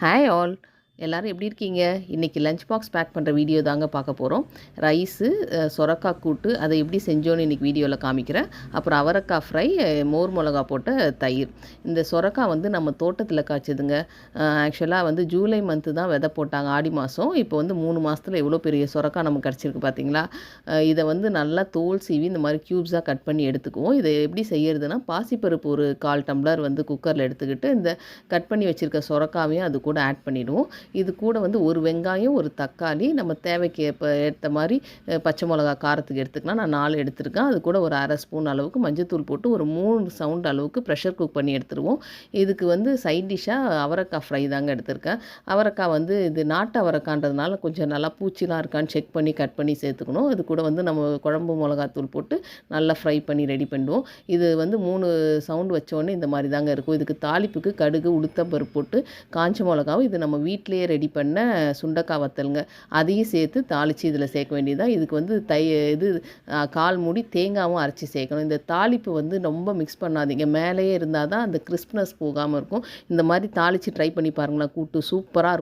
Hi all, எல்லோரும் எப்படி இருக்கீங்க? இன்றைக்கி லஞ்ச் பாக்ஸ் பேக் பண்ணுற வீடியோ தாங்க பார்க்க போகிறோம் ரைஸு சொரக்காய் கூட்டு அதை எப்படி செஞ்சோன்னு இன்றைக்கி வீடியோவில் காமிக்கிறேன். அப்புறம் அவரக்காய் ஃப்ரை மோர் மிளகா போட்ட தயிர். இந்த சொரக்காய் வந்து நம்ம தோட்டத்தில் காய்ச்சதுங்க. ஆக்சுவலாக வந்து ஜூலை மந்த்து தான் விதை போட்டாங்க ஆடி மாதம் இப்போ வந்து மூணு மாதத்தில் எவ்வளோ பெரிய சொரக்காய் நமக்கு கிடச்சிருக்கு பார்த்தீங்களா? இதை வந்து நல்லா தோல் சீவி இந்த மாதிரி க்யூப்ஸாக கட் பண்ணி எடுத்துக்குவோம். இதை எப்படி செய்யறதுனா பாசிப்பருப்பு ஒரு கால் டம்ளர் வந்து குக்கரில் எடுத்துக்கிட்டு இந்த கட் பண்ணி வச்சுருக்க சொரக்காவையும் அது கூட ஆட் பண்ணிவிடுவோம் இது கூட வந்து ஒரு வெங்காயம் ஒரு தக்காளி நம்ம தேவைக்கு ஏற்ப ஏற்ற மாதிரி பச்சை மிளகா காரத்துக்கு எடுத்துக்கலாம். நான் நாலு எடுத்திருக்கேன். அது கூட ஒரு அரை ஸ்பூன் அளவுக்கு மஞ்சத்தூள் போட்டு ஒரு மூணு சவுண்ட் அளவுக்கு ப்ரெஷர் குக் பண்ணி எடுத்துருவோம். இதுக்கு வந்து சைட் டிஷ்ஷாக அவரைக்காய் ஃப்ரை தாங்க எடுத்திருக்கேன். அவரைக்காய் வந்து இது நாட்டு அவரைக்கான்றதுனால கொஞ்சம் நல்லா பூச்சிலாம் இருக்கான்னு செக் பண்ணி கட் பண்ணி சேர்த்துக்கணும். இது கூட வந்து நம்ம குழம்பு மிளகாத்தூள் போட்டு நல்லா ஃப்ரை பண்ணி ரெடி பண்ணுவோம் இது வந்து மூணு சவுண்ட் வச்சோடனே இந்த மாதிரி தாங்க இருக்கும். இதுக்கு தாளிப்புக்கு கடுகு உளுத்தம் பருப்பு போட்டு காஞ்ச மிளகாவும் இது நம்ம வீட்டிலே வீட்டிலேயே ரெடி பண்ண சுண்டக்காய் வத்தலுங்க. அதையும் சேர்த்து தாளித்து இதில் சேர்க்க வேண்டியதான் இதுக்கு வந்து தை இது கால் மூடி தேங்காவும் அரைச்சி சேர்க்கணும். இந்த தாளிப்பு வந்து ரொம்ப மிக்ஸ் பண்ணாதீங்க. மேலேயே இருந்தால் தான் அந்த கிறிஸ்ப்னஸ் போகாமல் இருக்கும். இந்த மாதிரி தாளித்து ட்ரை பண்ணி பாருங்களேன். கூட்டு சூப்பராக இருக்கும்